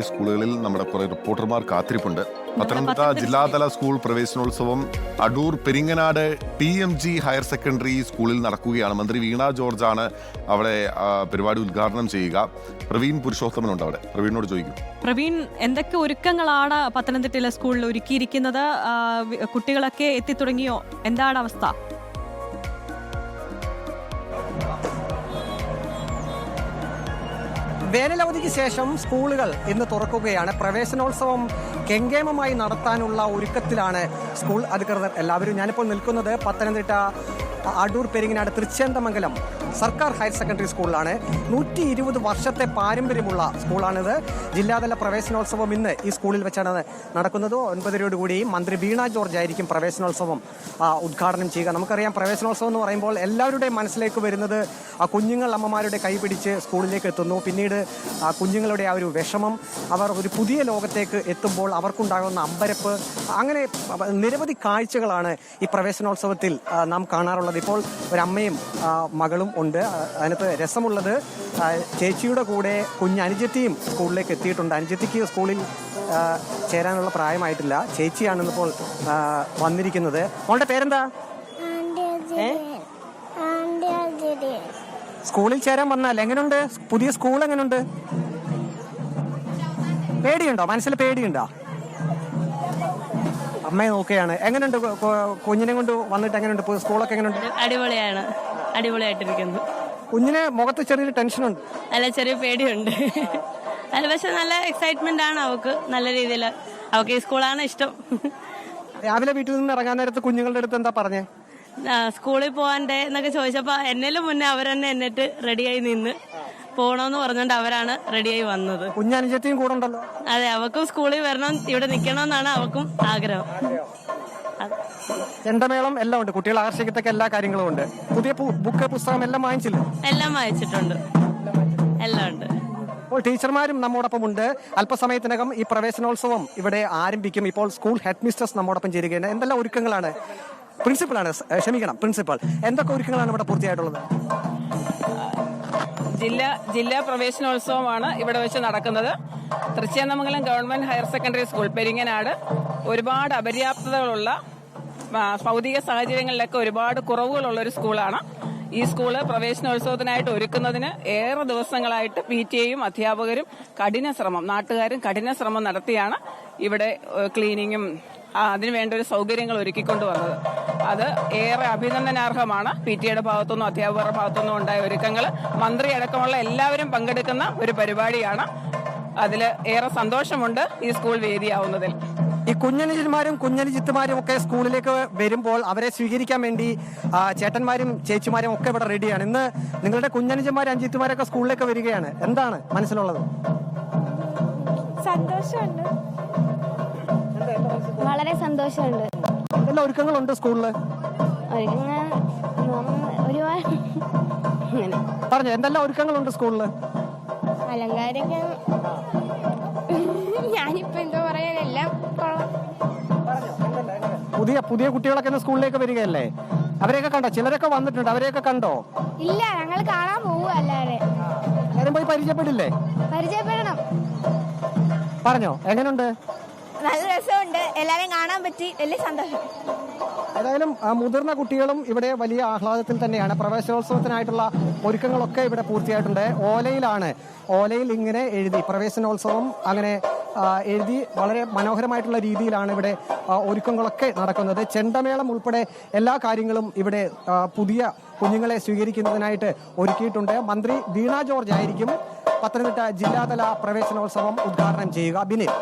സ്കൂളുകളിൽ നമ്മുടെ കുറെ റിപ്പോർട്ടർമാർ കാത്തിരിപ്പുണ്ട്. പത്തനംതിട്ട ജില്ലാതല സ്കൂൾ പ്രവേശനോത്സവം Adoor Peringanad T M G higher secondary സ്കൂളിൽ നടക്കുകയാണ്. മന്ത്രി വീണ ജോർജാണ് അവിടെ ആ, പരിപാടി ഉദ്ഘാടനം ചെയ്യുക. പ്രവീൺ പുരുഷോത്തമനുണ്ട് അവിടെ. പ്രവീണിനോട് ചോദിക്കും. പ്രവീൺ എന്തൊക്കെ ഒരുക്കങ്ങളാണ് പത്തനംതിട്ടയിലെ സ്കൂളിൽ ഒരുക്കിയിരിക്കുന്നത്? കുട്ടികളൊക്കെ എത്തിത്തുടങ്ങിയോ? എന്താണ് അവസ്ഥ? വേനലവധിക്ക് ശേഷം സ്കൂളുകൾ ഇന്ന് തുറക്കുകയാണ്. പ്രവേശനോത്സവം കെങ്കേമമായി നടത്താനുള്ള ഒരുക്കത്തിലാണ് സ്കൂൾ അധികൃതർ എല്ലാവരും. ഞാനിപ്പോൾ നിൽക്കുന്നത് പത്തനംതിട്ട അടൂർ പെരിങ്ങനാട് തൃച്ചേന്തമംഗലം സർക്കാർ ഹയർ സെക്കൻഡറി സ്കൂളിലാണ്. നൂറ്റി ഇരുപത് വർഷത്തെ പാരമ്പര്യമുള്ള സ്കൂളാണിത്. ജില്ലാതല പ്രവേശനോത്സവം ഇന്ന് ഈ സ്കൂളിൽ വെച്ചാണ് നടക്കുന്നത്. ഒൻപതരയോടുകൂടി മന്ത്രി വീണ ജോർജ് ആയിരിക്കും പ്രവേശനോത്സവം ഉദ്ഘാടനം ചെയ്യുക. നമുക്കറിയാം പ്രവേശനോത്സവം എന്ന് പറയുമ്പോൾ എല്ലാവരുടെയും മനസ്സിലേക്ക് വരുന്നത് ആ കുഞ്ഞുങ്ങൾ അമ്മമാരുടെ കൈപിടിച്ച് സ്കൂളിലേക്ക് എത്തുന്നു. പിന്നീട് ആ കുഞ്ഞുങ്ങളുടെ ആ ഒരു വിഷമം അവർ ഒരു പുതിയ ലോകത്തേക്ക് എത്തുമ്പോൾ അവർക്കുണ്ടാകുന്ന അമ്പരപ്പ് അങ്ങനെ നിരവധി കാഴ്ചകളാണ് ഈ പ്രവേശനോത്സവത്തിൽ നാം കാണാറുള്ളത്. ഇപ്പോൾ ഒരമ്മയും മകളും ഉണ്ട്. അതിനകത്ത് രസമുള്ളത് ചേച്ചിയുടെ കൂടെ കുഞ്ഞ് അനുജത്തിയും സ്കൂളിലേക്ക് എത്തിയിട്ടുണ്ട്. അനുജത്തിക്ക് സ്കൂളിൽ ചേരാനുള്ള പ്രായമായിട്ടില്ല. ചേച്ചിയാണ് ഇന്നിപ്പോൾ ആ, വന്നിരിക്കുന്നത്. മോളുടെ പേരെന്താ? സ്കൂളിൽ ചേരാൻ വന്നാൽ എങ്ങനെയുണ്ട് പുതിയ സ്കൂൾ എങ്ങനെയുണ്ട് പേടിയുണ്ടോ? മനസ്സിൽ പേടിയുണ്ടോ? അമ്മയെ നോക്കുകയാണ്. എങ്ങനെയുണ്ട് കുഞ്ഞിനെ കൊണ്ട് വന്നിട്ട് എങ്ങനെയുണ്ട് സ്കൂളൊക്കെ എങ്ങനെയുണ്ട് അടിപൊളിയാണ്. അടിപൊളിയായിട്ടിരിക്കുന്നു. കുഞ്ഞിന് മുഖത്ത് ചെറിയൊരു ടെൻഷനുണ്ട്. അല്ല ചെറിയ പേടിയുണ്ട്. അല്ല പക്ഷെ നല്ല എക്സൈറ്റ്മെന്റ് ആണ് അവക്ക്. നല്ല രീതിയിൽ അവക്ക് ഈ സ്കൂളാണ് ഇഷ്ടം. രാവിലെ വീട്ടിൽ നിന്ന് ഇറങ്ങാൻ നേരത്ത് കുഞ്ഞുങ്ങളുടെ അടുത്ത് എന്താ പറഞ്ഞേ? സ്കൂളിൽ പോകാന്റെ എന്നൊക്കെ ചോദിച്ചപ്പോ എന്നേലും മുന്നേ അവരെന്നെ എന്നിട്ട് റെഡിയായി നിന്ന് പോണോന്ന് പറഞ്ഞോണ്ട് അവരാണ് റെഡിയായി വന്നത്. കുഞ്ഞനുജത്തിയും കൂടെ ഉണ്ടല്ലോ. അതെ അവക്കും സ്കൂളിൽ വരണം ഇവിടെ നിൽക്കണമെന്നാണ് അവക്കും ആഗ്രഹം. ചെണ്ടമേളം എല്ലാം ഉണ്ട്. കുട്ടികളെ ആകർഷിക്കത്തക്ക എല്ലാ കാര്യങ്ങളും ഉണ്ട്. പുതിയ ബുക്ക് പുസ്തകം എല്ലാം വാങ്ങിച്ചില്ലേ? എല്ലാം വായിച്ചിട്ടുണ്ട്. എല്ലാം ഉണ്ട്. ഇപ്പോൾ ടീച്ചർമാരും നമ്മോടൊപ്പം ഉണ്ട്. അല്പസമയത്തിനകം ഈ പ്രവേശനോത്സവം ഇവിടെ ആരംഭിക്കും. ഇപ്പോൾ സ്കൂൾ ഹെഡ് മിസ്റ്റേഴ്സ് നമ്മോടൊപ്പം ചേരുകയാണ്. എന്തെല്ലാം ഒരുക്കങ്ങളാണ്? പ്രിൻസിപ്പളാണ് ക്ഷമിക്കണം പ്രിൻസിപ്പൾ എന്തൊക്കെ ഒരുക്കങ്ങളാണ് ഇവിടെ പൂർത്തിയായിട്ടുള്ളത്? ജില്ലാ ജില്ലാ പ്രവേശനോത്സവമാണ് ഇവിടെ വെച്ച് നടക്കുന്നത്. Thrichennamangalam government higher secondary school Peringanad. ഒരുപാട് അപര്യാപ്തതകളുള്ള ഭൗതിക സാഹചര്യങ്ങളിലൊക്കെ ഒരുപാട് കുറവുകളുള്ള ഒരു സ്കൂളാണ്. ഈ സ്കൂൾ പ്രവേശനോത്സവത്തിനായിട്ട് ഒരുക്കുന്നതിന് ഏറെ ദിവസങ്ങളായിട്ട് പി ടി എയും അധ്യാപകരും കഠിന ശ്രമം നാട്ടുകാരും കഠിന ശ്രമം നടത്തിയാണ് ഇവിടെ ക്ലീനിങ്ങും അതിനു വേണ്ട ഒരു സൗകര്യങ്ങൾ ഒരുക്കിക്കൊണ്ട് വന്നത്. അത് ഏറെ അഭിനന്ദനാർഹമാണ്. പി ടി എയുടെ ഭാഗത്തുനിന്നും അധ്യാപകരുടെ ഭാഗത്തുനിന്നും ഉണ്ടായ ഒരുക്കങ്ങൾ മന്ത്രി അടക്കമുള്ള എല്ലാവരും പങ്കെടുക്കുന്ന ഒരു പരിപാടിയാണ്. അതിൽ ഏറെ സന്തോഷമുണ്ട് ഈ സ്കൂൾ വേദിയാവുന്നതിൽ. ഈ കുഞ്ഞനുജന്മാരും കുഞ്ഞനുജിത്തുമാരും ഒക്കെ സ്കൂളിലേക്ക് വരുമ്പോൾ അവരെ സ്വീകരിക്കാൻ വേണ്ടി ചേട്ടന്മാരും ചേച്ചിമാരും ഒക്കെ ഇവിടെ റെഡിയാണ്. ഇന്ന് നിങ്ങളുടെ കുഞ്ഞനുജന്മാരും അഞ്ചിത്തുമാരൊക്കെ സ്കൂളിലേക്ക് വരികയാണ്. എന്താണ് മനസ്സിലുള്ളത്? സന്തോഷമുണ്ട്. വളരെ സന്തോഷമുണ്ട്. എന്തെല്ലാം ഒരുക്കങ്ങളുണ്ട് സ്കൂളിൽ ഒരുക്കങ്ങൾ ഒരുപാട്. അങ്ങനെ. പറഞ്ഞു എന്തെല്ലാം ഒരുക്കങ്ങളുണ്ട് സ്കൂളിൽ അലങ്കാരൊക്കെ. ഞാനിപ്പോ എന്തോ പറയാൻ എല്ലാം കൊള്ളാം. പുതിയ പുതിയ കുട്ടികളൊക്കെ ഇന്ന് സ്കൂളിലേക്ക് വരികയല്ലേ? അവരെയൊക്കെ കണ്ടോ? ചിലരൊക്കെ വന്നിട്ടുണ്ട് അവരെയൊക്കെ കണ്ടോ? ഇല്ല ഞങ്ങൾ കാണാൻ പോവുക അല്ലാതെ പോയി പരിചയപ്പെടില്ലേ? പരിചയപ്പെടണം. പറഞ്ഞോ എങ്ങനെയുണ്ട്? നല്ല രസമുണ്ട്. എല്ലാരെയും കാണാൻ പറ്റി. വലിയ സന്തോഷം. ഏതായാലും മുതിർന്ന കുട്ടികളും ഇവിടെ വലിയ ആഹ്ലാദത്തിൽ തന്നെയാണ്. പ്രവേശനോത്സവത്തിനായിട്ടുള്ള ഒരുക്കങ്ങളൊക്കെ ഇവിടെ പൂർത്തിയായിട്ടുണ്ട്. ഓലയിലാണ്. ഓലയിൽ ഇങ്ങനെ എഴുതി പ്രവേശനോത്സവം അങ്ങനെ എഴുതി വളരെ മനോഹരമായിട്ടുള്ള രീതിയിലാണ് ഇവിടെ ഒരുക്കങ്ങളൊക്കെ നടക്കുന്നത്. ചെണ്ടമേളം ഉൾപ്പെടെ എല്ലാ കാര്യങ്ങളും ഇവിടെ പുതിയ കുഞ്ഞുങ്ങളെ സ്വീകരിക്കുന്നതിനായിട്ട് ഒരുക്കിയിട്ടുണ്ട്. മന്ത്രി വീണ ജോർജ് ആയിരിക്കും പത്തനംതിട്ട ജില്ലാതല പ്രവേശനോത്സവം ഉദ്ഘാടനം ചെയ്യുക. ബിനിൽ